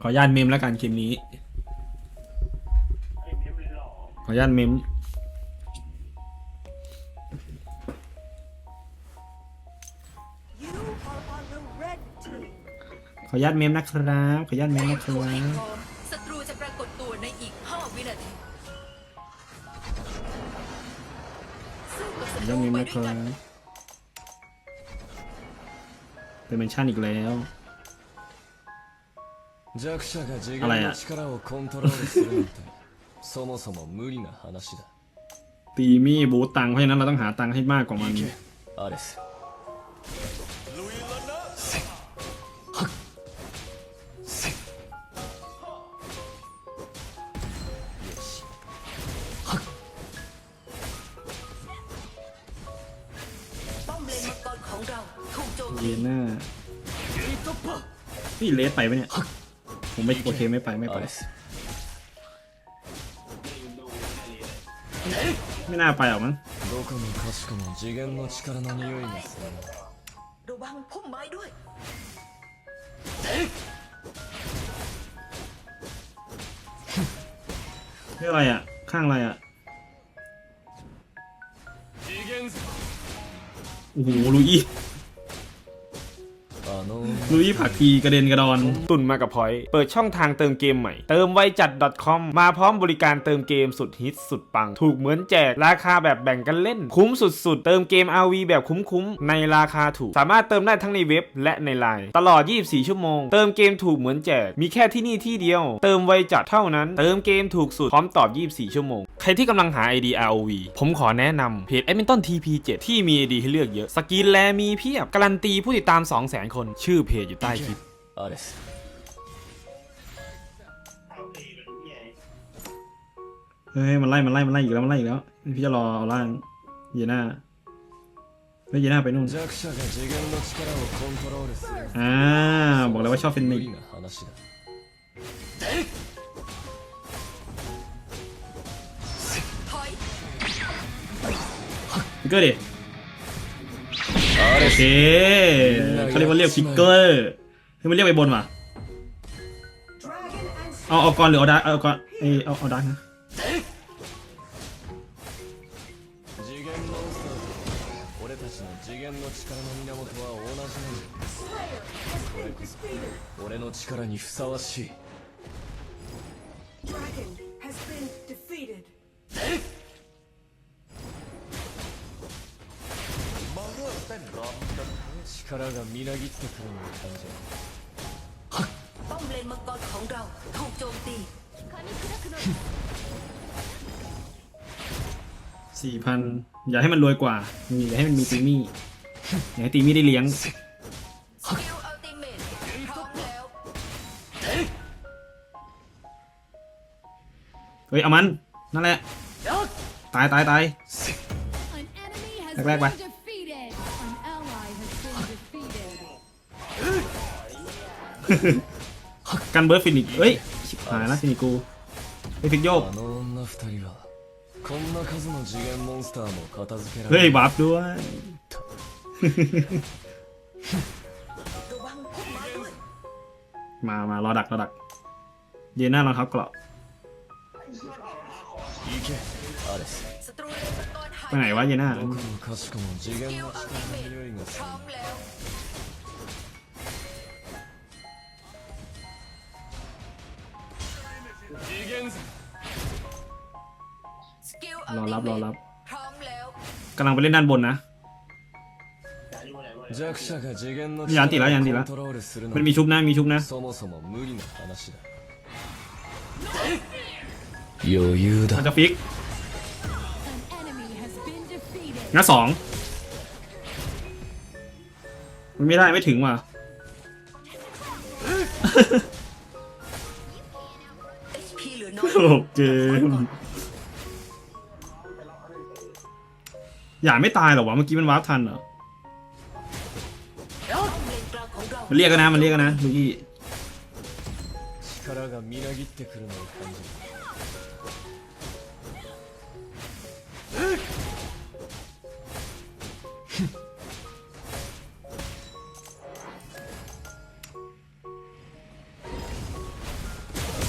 ขออนุญาตเมมแล้วกันคลิปนี้ ขออนุญาตเมม You are on the red team. ขออนุญาตเมมนะครับ ขออนุญาตเมมนะคตัวรัให้บพร้อมศัตรูจะปรากฏตัวในอีก5วินาทีสู้กับขอศัอนุตญารูตเมมไปนะด้ควยรักันบเป็นเมนชั่นอีกแล้ว 弱者が次元あらやの力をコントロールするなんてそもそも無理な話だ ตีมี่บูตตังค์เพราะฉะนั้นเราต้องหาตังค์ให้มากกว่ามัน アレス ป้อมเลนมังกรของเราถูกโจม เย ตี น่าพี่เลสไปปะเนี่ย ผมไม่โอเคไม่ไปไม่ไป アレス ไม่น่าไปหรอกมั้ง どこもかしこも次元の力の匂いがするな ระวังพุ่มไม้ด้วย เรื่องอะไรอ่ะ ข้างอะไรอ่ะ 次元 โอ้โหลุย あの ลุยผักทีกระเด็นกระดอน ตุนมากับพอย เปิดช่องทางเติมเกมใหม่ เติมไวจัด .com มาพร้อมบริการเติมเกมสุดฮิตสุดปัง ถูกเหมือนแจก ราคาแบบแบ่งกันเล่น คุ้มสุดๆ เติมเกม RV แบบคุ้มๆ ในราคาถูก สามารถเติมได้ทั้งในเว็บและในไลน์ตลอด 24 ชั่วโมง เติมเกมถูกเหมือนแจก มีแค่ที่นี่ที่เดียว เติมไวจัดเท่านั้น เติมเกมถูกสุดพร้อมตอบ 24 ชั่วโมงใค ครที่กำลังหา ID ROV ผมขอแนะนำเพจ Edmonton TP7 ที่มี ID ให้เลือกเยอะ สกินแลมีเพียบ การันตีผู้ติดตาม 200,000 คน ชื่อเพจอยู่ใต้คลิปเฮ้ยมันไล่มันไล่มันไล่อีกแล้วมันไล่อีกแล้ว พี่จะรอเอาล่างเยน่าเฮ้ยเยน่าไปนู่นอ่าบอกแล้วว่าชอบเฟนนิก เกอร์ดิโอเคเขาเรียกว่าเรียกพิกเกอร์เฮ้ยมันเรียกไปบนว่ะ Dragon and เอาเอากรหรือเอาดาร์กเอากรเอยเอาเอาดาร์กนะ 次元モンスターと俺たちの次元の力の源は同じなんだこれこそ俺の力にふさわしい Dragon has been defeated. 力がみなぎってくるのを感じる ป้อมเลนมังกรของเราถูกโจมตี สี่พันอย่าให้มันรวยกว่ามีอย่าให้มันมีตีมี่อย่าให้ตีมี่ได้เลี้ยง สกิลอัลติเมทพร้อมแล้ว เฮ้ยเอามันนั่นแหละตายตายตาย An enemy has Back, back, been back. กันเบิร์ดฟินิกเอ้ยหายละฟินิกกูไอฟิกโยกเฮ้ยบาปด้วยมามารอดักรอดักเย็นหน้ารองเท้ากรอบไปไหนวะเย็นหน้า รอรับรอรับกำลังไปเล่นด้านบนนะยันติแล้วยันติแล้วมันมีชุบนะมีชุบนะมันจะฟิกงั้นสองมันไม่ได้ไม่ถึงว่ะ โอ้เกมอย่าไม่ตายหรอวะเมื่อกี้มันวาร์ปทันเหรอ ป้อมเลนกลางของเรา มันเรียกกันนะมันเรียกกันนะลูกี้ 力がみなぎってくるのを感じる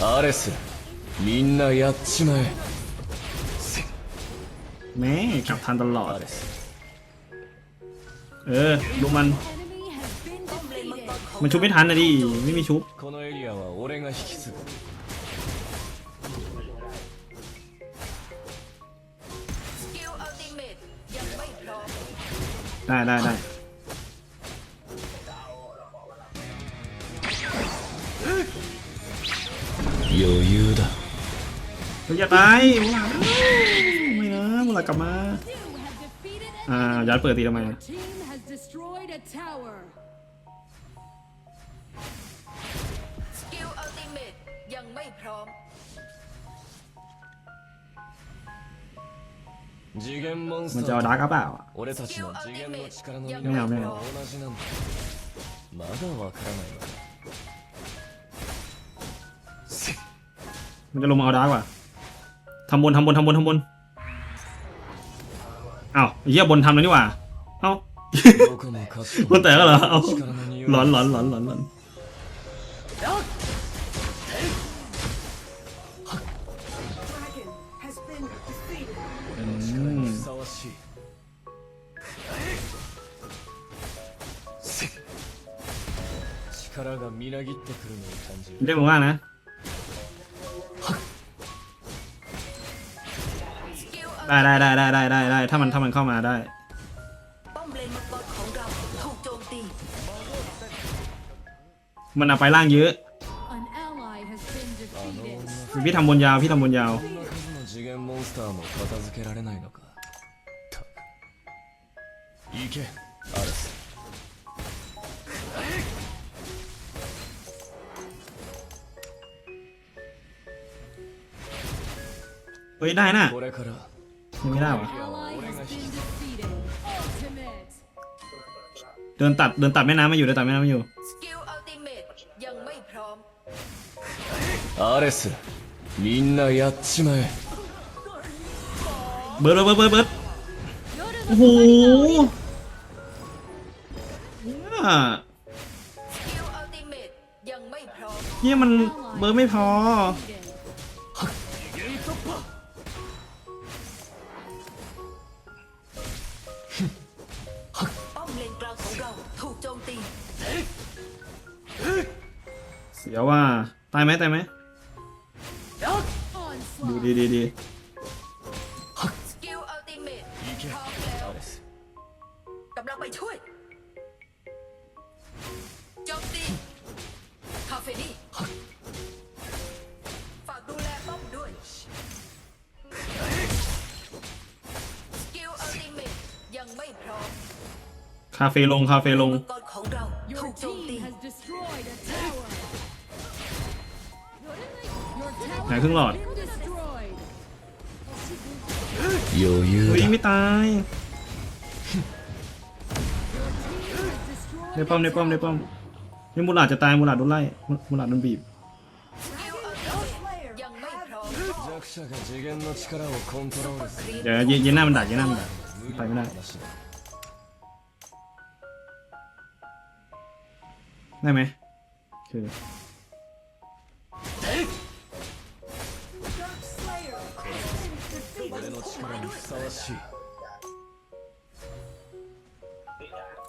アレス みんなやっちまえ แม่กลับทันตลอด アレス เออดูมัน Enemy has been ป้อมเลนมังก defeated. รของ มันชุบไม่ทันนะดิ ไม่มีชุบ このエリアは俺が引き継ぐ สกิลอัลติเมตยังไม่พร้อม ได้ได้ได้ 余裕だ เฮ้ยอย่าตายมูหลาดไม่นะมูหลาดกลับมา You have defeated อ่า an ยัดเปิดตีทำไมอะ team has destroyed a tower. สกิลอัลติเมตยังไม่พร้อม 次元モンス มัน タ จะเอา ー ดาร์กอัพเปล่าอะ 俺たちの次元の力のやめろめろ源は同じなんだまだわからないのか มันจะลงมาเอาดาร์กว่ะ ทำบนทำบนทำบนทำบนเอ้าเยี่ยบนทำเลยวนี่หว่าเอ้าคนแต่ก็เหรอเอาหลอนหลอนหลอนหลอนหลอนเรียกมึงว่านะสกิล ได้ได้ได้ได้ได้ได้ได้ถ้ามันถ้ามันเข้ามาได้ ป้อมเลนมังกรของเราถูกโจมตี มันเอาไปล่างเยอะ An ally has been あの defeated. 女 พี่ทำบนยาวพี่ทำบนยาว こんな数の次元モンスターも片付けられないのかったく行けアレス เฮ้ยได้น่ะ これから ยังไม่ได้วะ Ally has been defeated. Ultimate. เดินตัดเดินตัดแม่น้ำมาอยู่เดินตัดแม่น้ำมาอยู่ สกิลอัลติเมตยังไม่พร้อม アレスみんなやっちまえ เบิร์ดเบิร์ดเบิร์ดเบิร์ด You're โอ้โหเนี่ย สกิลอัลติเมตยังไม่พร้อม เนี่ยมันเบิร์ดไม่พอ ป้อมเลนกลางของเราถูกโจมตีเสียว่า ตายไหมตายไหม Onslaught. ดูดีดีดี คาเฟ่ลงคาเฟ่ลง มังกรของเราถู Your กโจมตี team has destroyed a tower. Your tower หายครึ่งหลอด has been destroyed. 余 เฮ้ย 裕だ ไม่ตาย Your team has destroyed ในป้อมในป้อมในป้อมนี่มูหลาดจะตายมูหลาดโดนไล่มูหลาดโดนบีบ สกิลอัลติเมตยังไม่พร้อม 弱者が次元の力をコントロールする เดี๋ยวเย็นเย็นหน้ามันดักเย็นหน้ามันดัก 無理 ไปไม่ได้ な話だ ได้ไหมคือ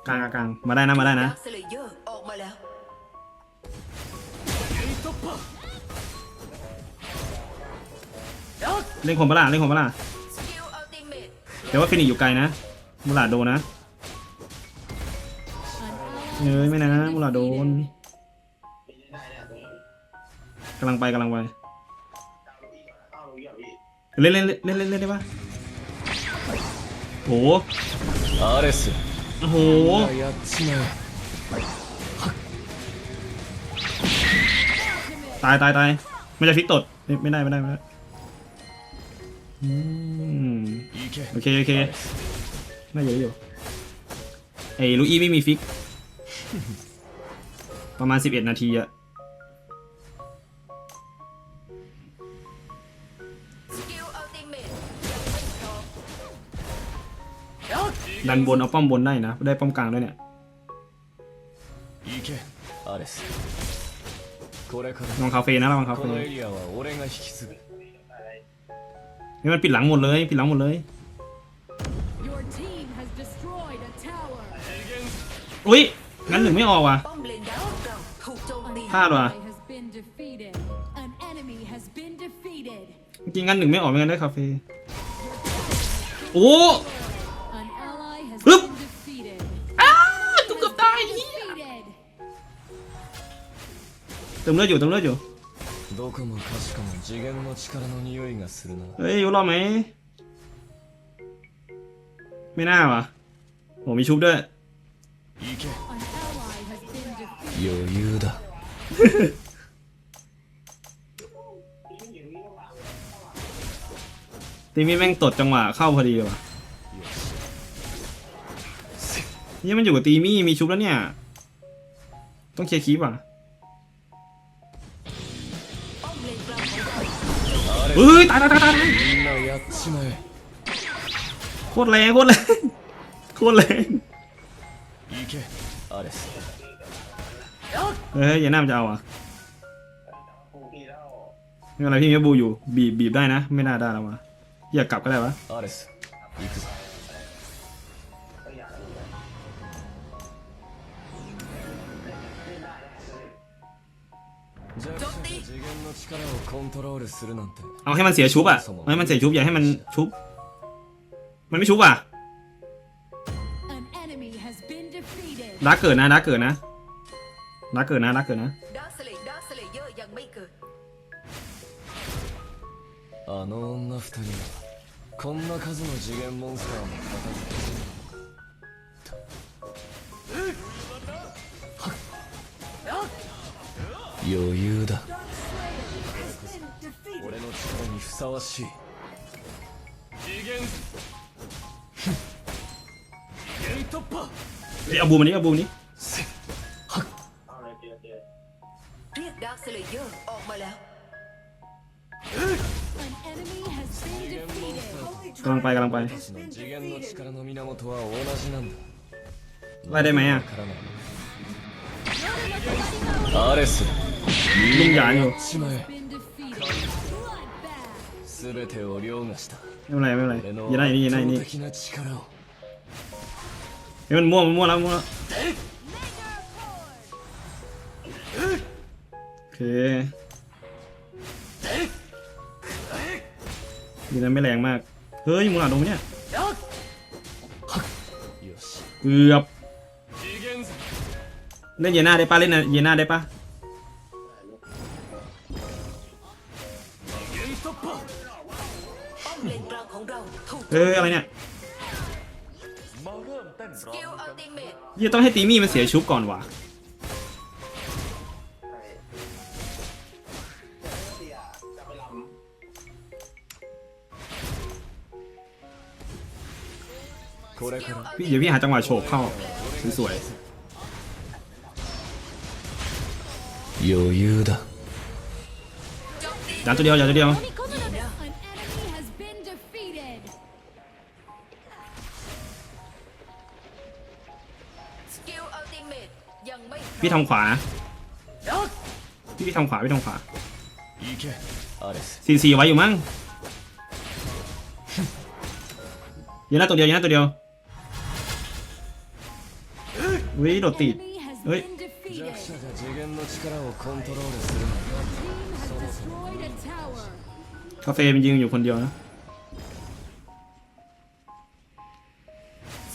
อกลางกลางมาได้นะมาได้นะเล็งขวบนผมเปล่าเล่นผมเปล่าเมทแต่ว่าฟินิกอยู่ไกลนะมุลาดโดนะ เอ้ยไม่นะมูหลาดโดน defeated. กำลังไปกำลังไปเล่นเล่นเล่นเล่นเล่นได้ปะโห アレス โอ้โห やっちまえ ตายตายตายไม่ได้ฟิกตดไม่ไม่ได้ไม่ได้ไม่ได้อืม 行け โอเคโอเคน่าเยอะอยู่ไอ้ลูอี้ไม่มีฟิก ประมาณ 11 นาทีอะดันบนเอาป้อมบนได้นะ ได้ป้อมกลางด้วยเนี่ยรองคาเฟ่นะรองคาเฟ่นี่มันปิดหลังหมดเลยปิดหลังหมดเลยอุ้ย งั้นหนึ่งไม่ออกว่ะพลาดว่ะจริงงั้นหนึ่งไม่ออกไม่งั้นได้คาเฟ่โอ้ฮึบอ้าตุ้มกับตายเติมเลือดอยู่เติมเลือดอยู่เฮ้ยอยู่รอดไหมไม่น่าว่ะโหมีชุบด้วย 余裕だ ตีมีแม่งตดจังหวะเข้าพอดีเลยว่ะนี่มันอยู่กับตีมี่มีชุบแล้วเนี่ย ต้องเคลียร์คีปอ่ะ ป้อมเลนกลางของเรา เฮ้ยตายตายตายตาย みんなやっちまえ โคตรแรงโคตรแรงโคตรแรง 行けアレス เฮ้ยยังน่าจะเอาอะไม่อะไรพี่มิบูอยู่ บีบบีบได้นะ ไม่น่าได้แล้ววะอยากกลับก็ได้วะเอาให้มันเสียชุบอะให้มันเสียชุบอย่าให้มันชุบ มันไม่ชุบอะรักเกิดนะรักเกิดนะ ดักเกิดนะดักเกิดนะ ดาร์คสเลย์ดาร์คสเลเยอร์ยังไม่เกิด あの女二人はこんな数の次元モンスターも片付ける余裕だ俺の力にふさわしい次元次元突破 เฮ้ยเอาบูมม กำลังไปกำลังไปไล่ได้ไหมอะลุงหยางอยู่ไม่เป็นไรไม่เป็นไรอย่าได้นี่อย่าได้นี่เฮ้ยมันมั่วมันมั่วแล้วมั่วแล้วโอเคดีนะไม่แรงมาก เฮ้ยมึงหลานตรงเนี้ยเกือบเล่นเยน่าได้ปะเล่นเยน่าได้ปะเอออะไรเนี่ยยี่ต้องให้ตีมี่มันเสียชุบก่อนวะ これから พี่เดี๋ยวพี่หาจังหวะโฉบเข้าสวย 余裕だ ๆยัดตัวเดียวยัดตัวเดียว An enemy has been defeated. สกิลอัลติเมทยังไม่ พี่ทำขวานะพี่พี่ทำขวาพี่ทำขวา 行けアレス ซีซีไว้อยู่มั้งเยน่าตัวเดียวเยน่าตัวเดียว วิโดดติด Enemy has Oi. been defeated. 弱者が次元の力をコントロールするなんて Team has destroyed a tower. คาเฟ่มันยิงอยู่คนเดียวนะ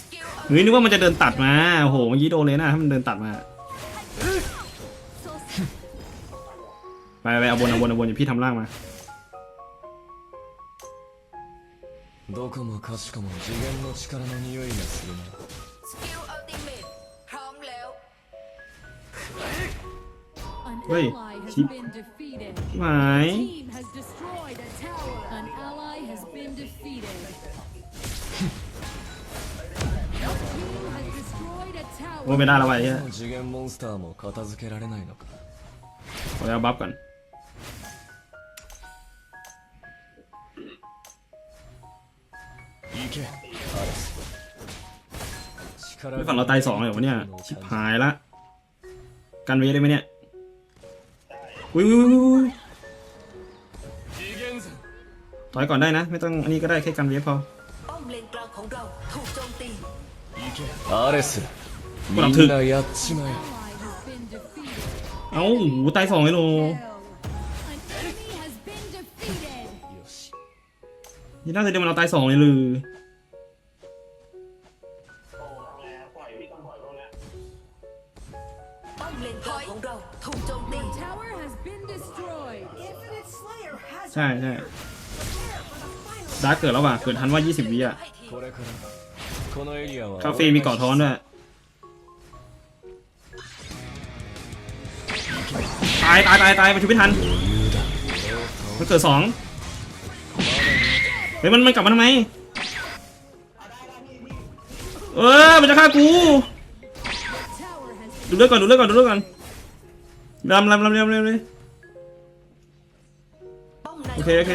สกิลอัล เฮ้ยนึกว่ามันจะเดินตัดมาโอ้โหเมื่อกี้โดนเลยนะถ้ามันเดินตัดมา ไปไปเอาบนเอาบนเอาบนอย่าพี่ทำล่างมา どこもかしこも次元の力の匂いがするな เฮ้ยชิบหมายโอ้ไม่ได้แล้วไอ้เนี่ยขอเอาบัฟก่อนไม่ฝั่งเราตายสองเลยวะเนี่ยชิบหายละกันเวทได้ไหมเนี่ย วิวถอยก่อนได้นะ ไม่ต้องอันนี้ก็ได้แค่กันเวฟพออาเรสกูหลัถึกเอ้าหตายสองเลยโลนี่น่าจะเดี๋ยวมันเราตายสองเลยหรือ ใช่ใช่ดาร์เกิดแล้วว่ะเกิดทันว่า 20 วิอะคาเฟ่มีเกาะท้อนด้วยตายตายตายตายมันชุบไม่ทันมันเกิดสองเฮ้ยมันมันกลับมาทำไมเออมันจะฆ่ากูดูเลือดก่อนดูเลือดก่อนดูเลือดก่อนลำลำลำลำลมเลย เคโอเค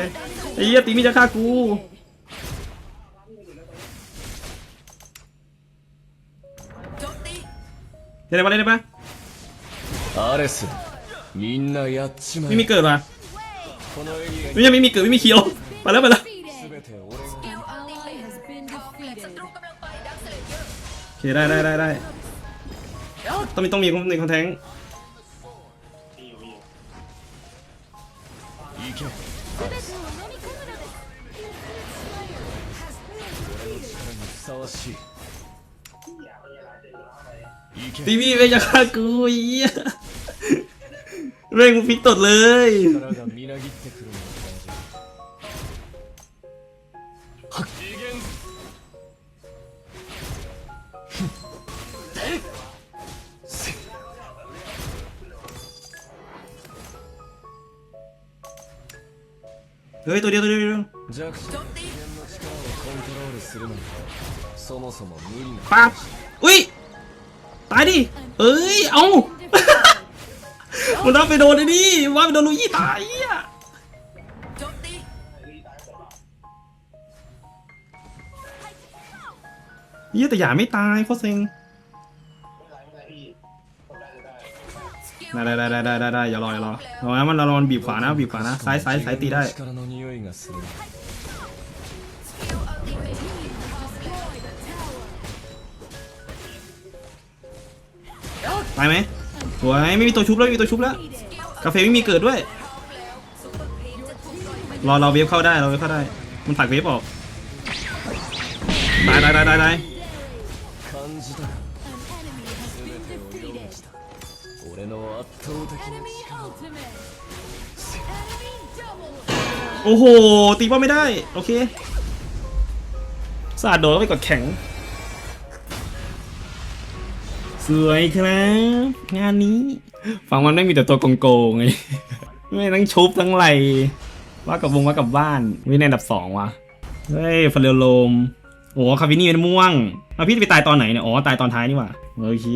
ไอ้เหี้ยตีมีจะฆ่ากู โจมตี เดี๋ยวได้ปะได้ปะ アレスみんなやっちま ไม่มี え เกิดว่ะ このエリア ไม่ยังไม่มีเกิดไม่มีเคียวไปแล้วไปแล้ว defeated. 全て俺が Your ally has been ศัต defeated. รูกำลังไปดักเซเลเยอร์ โอเคได้ได้ได้ได้ต้องมีต้องมีคนหนึ่งคนแทง ตีมีไม่จะฆ่ากูไอ้เหี้ยเร่งมึงพลิกตดเลย 力がみなぎってくるのを感じる次元 เฮ้ยตัวเดียวตัวเดียวตัวเดียว 弱者の次元の力をコントロールするなんてそもそも無理な ปั๊บอุ้ย ตายดิ เอ้ย เอ้ามันรับไปโดนไอ้นี่ว่าไปโดนลุยตายอะโจมตีเหี้ยแต่อย่าไม่ตายโคตรเซ็งสกิลได้ได้ได้ได้ได้ได้อย่ารออย่ารอรอนะมันรอมันบีบขวานะบีบขวานะซ้ายซ้ายซ้ายตีได้ ตายไหมสวยไม่มีตัวชุบแล้วไม่มีตัวชุบแล้วกาแฟไม่มีเกิดด้วย รอเราเวฟเข้าได้เราเวฟเข้าได้ มันผักเวฟออกตายตายตายตายตายโอ้โห ตีป้อไม่ได้ โอเคสาดโดนไปกดแข็ง สวยครับ งานนี้ ฝั่งมันไม่มีแต่ตัวโกงๆไงไม่ทั้งชุบทั้งไหลว่ากับวงว่ากับบ้านวินในอันดับสองวะเฮ้ยฟาเรลโลมโอ้คาวินี่เป็นม่วงมาพี่ไปตายตอนไหนเนี่ยอ๋อตายตอนท้ายนี่หว่าโอเค